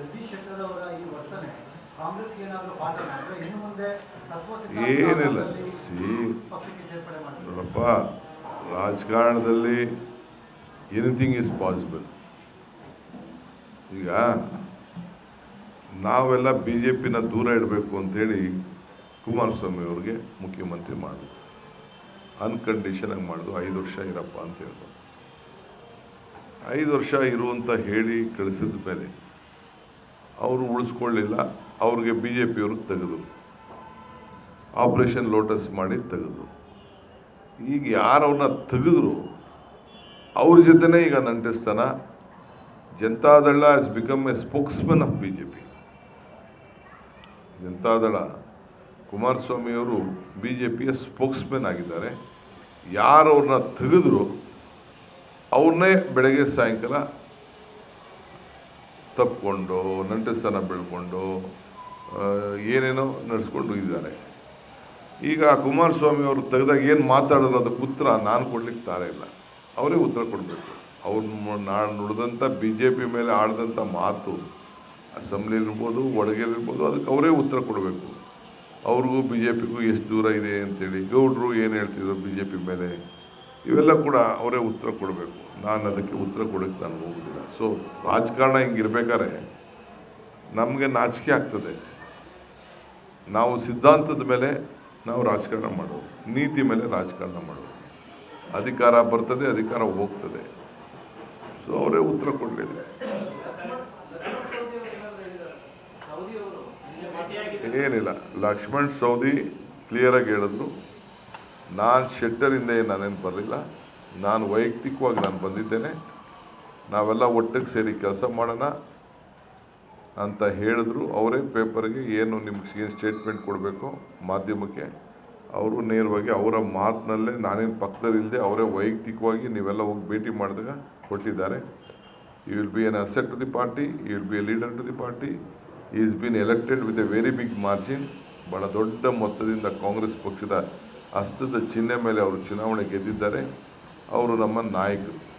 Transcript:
ಜಗದೀಶ್ ಶೆಟ್ಟರ್ ಅವರ ಈ ವರ್ತನೆ ಏನಿಲ್ಲ. ಸಿ ನೋಡಪ್ಪ ರಾಜಕಾರಣದಲ್ಲಿ ಎನಿಥಿಂಗ್ ಈಸ್ ಪಾಸಿಬಲ್ ಈಗ ನಾವೆಲ್ಲ ಬಿ ಜೆ ಪಿನ ದೂರ ಇಡಬೇಕು ಅಂತೇಳಿ ಕುಮಾರಸ್ವಾಮಿ ಅವ್ರಿಗೆ ಮುಖ್ಯಮಂತ್ರಿ ಮಾಡಿದ್ರು. ಅನ್ಕಂಡೀಷನಾಗಿ ಮಾಡಿದ್ರು. ಐದು ವರ್ಷ ಇರಪ್ಪ ಅಂತ ಹೇಳಿದ್ರು ಐದು ವರ್ಷ ಇರುವಂತ ಹೇಳಿ ಕಳಿಸಿದ ಮೇಲೆ ಅವರು ಉಳಿಸ್ಕೊಳ್ಳಿಲ್ಲ, ಅವ್ರಿಗೆ ಬಿ ಜೆ ಪಿಯವರು ತೆಗೆದು ಆಪರೇಷನ್ ಲೋಟಸ್ ಮಾಡಿ ತೆಗೆದು. ಈಗ ಯಾರು ಅವ್ರನ್ನ ತೆಗೆದ್ರು, ಅವ್ರ ಜೊತೆನೇ ಈಗ ನಂಟಿಸ್ತಾನ. Janata Dal has become a spokesman of B J P Janata Dal ಕುಮಾರಸ್ವಾಮಿಯವರು ಬಿ ಜೆ ಪಿಯ ಸ್ಪೋಕ್ಸ್ಮನ್ ಆಗಿದ್ದಾರೆ. ಯಾರು ಅವ್ರನ್ನ ತೆಗೆದ್ರು ಅವ್ರನ್ನೇ ಬೆಳಗ್ಗೆ ಸಾಯಂಕಾಲ ತಪ್ಕೊಂಡು ನಂಟಸ್ತನ ಬೆಳ್ಕೊಂಡು ಏನೇನೋ ನಡೆಸ್ಕೊಂಡು ಇದ್ದಾರೆ. ಈಗ ಕುಮಾರಸ್ವಾಮಿ ಅವರು ತೆಗೆದಾಗ ಏನು ಮಾತಾಡಿದ್ರು ಅದಕ್ಕೆ ಉತ್ತರ ನಾನು ಕೊಡ್ಲಿಕ್ಕೆ ತಾರೆ ಇಲ್ಲ. ಅವರೇ ಉತ್ತರ ಕೊಡಬೇಕು. ಅವ್ರು ನಾಳೆ ನುಡಿದಂಥ ಬಿ ಜೆ ಪಿ ಮೇಲೆ ಆಡಿದಂಥ ಮಾತು ಅಸೆಂಬ್ಲಿಲಿರ್ಬೋದು ಒಡಗೇಲಿರ್ಬೋದು ಅದಕ್ಕೆ ಅವರೇ ಉತ್ತರ ಕೊಡಬೇಕು. ಅವ್ರಿಗೂ ಬಿ ಜೆ ಪಿಗೂ ಎಷ್ಟು ದೂರ ಇದೆ ಅಂತೇಳಿ ಗೌಡ್ರು ಏನು ಹೇಳ್ತಿದ್ರು ಬಿ ಜೆ ಪಿ ಮೇಲೆ? ಇವೆಲ್ಲ ಕೂಡ ಅವರೇ ಉತ್ತರ ಕೊಡಬೇಕು. ನಾನು ಅದಕ್ಕೆ ಉತ್ತರ ಕೊಡೋಕ್ಕೆ ನಾನು ಹೋಗೋದಿಲ್ಲ. ಸೊ ರಾಜಕಾರಣ ಹಿಂಗಿರ್ಬೇಕಾದ್ರೆ ನಮಗೆ ನಾಚಿಕೆ ಆಗ್ತದೆ. ನಾವು ಸಿದ್ಧಾಂತದ ಮೇಲೆ ನಾವು ರಾಜಕಾರಣ ಮಾಡೋದು. ನೀತಿ ಮೇಲೆ ರಾಜಕಾರಣ ಮಾಡೋದು. ಅಧಿಕಾರ ಬರ್ತದೆ, ಅಧಿಕಾರ ಹೋಗ್ತದೆ. ಸೊ ಅವರೇ ಉತ್ತರ ಕೊಡಲಿದೆ ಏನಿಲ್ಲ. ಲಕ್ಷ್ಮಣ್ ಸೌದಿ ಕ್ಲಿಯರಾಗಿ ಹೇಳಿದ್ರು. ನಾನು ಶೆಟ್ಟರಿಂದ ನಾನೇನು ಬರಲಿಲ್ಲ, ನಾನು ವೈಯಕ್ತಿಕವಾಗಿ ನಾನು ಬಂದಿದ್ದೇನೆ, ನಾವೆಲ್ಲ ಒಟ್ಟಿಗೆ ಸೇರಿ ಕೆಲಸ ಮಾಡೋಣ ಅಂತ ಹೇಳಿದ್ರು. ಅವರೇ ಪೇಪರ್ಗೆ ಏನು ನಿಮ್ಗೆ ಏನು ಸ್ಟೇಟ್ಮೆಂಟ್ ಕೊಡಬೇಕು ಮಾಧ್ಯಮಕ್ಕೆ, ಅವರು ನೇರವಾಗಿ ಅವರ ಮಾತಿನಲ್ಲೇ, ನಾನೇನು ಪಕ್ಕದಲ್ಲಿಲ್ಲದೆ ಅವರೇ ವೈಯಕ್ತಿಕವಾಗಿ ನೀವೆಲ್ಲ ಹೋಗಿ ಭೇಟಿ ಮಾಡಿದಾಗ ಕೊಟ್ಟಿದ್ದಾರೆ. You will be an asset to the party you will be a leader to the party is been elected with a very big margin ಭಾಳ ದೊಡ್ಡ ಮೊತ್ತದಿಂದ ಕಾಂಗ್ರೆಸ್ ಪಕ್ಷದ ಹಸ್ತದ ಚಿಹ್ನೆ ಮೇಲೆ ಅವರು ಚುನಾವಣೆ ಗೆದ್ದಿದ್ದಾರೆ. ಅವರು ನಮ್ಮ ನಾಯಕರು.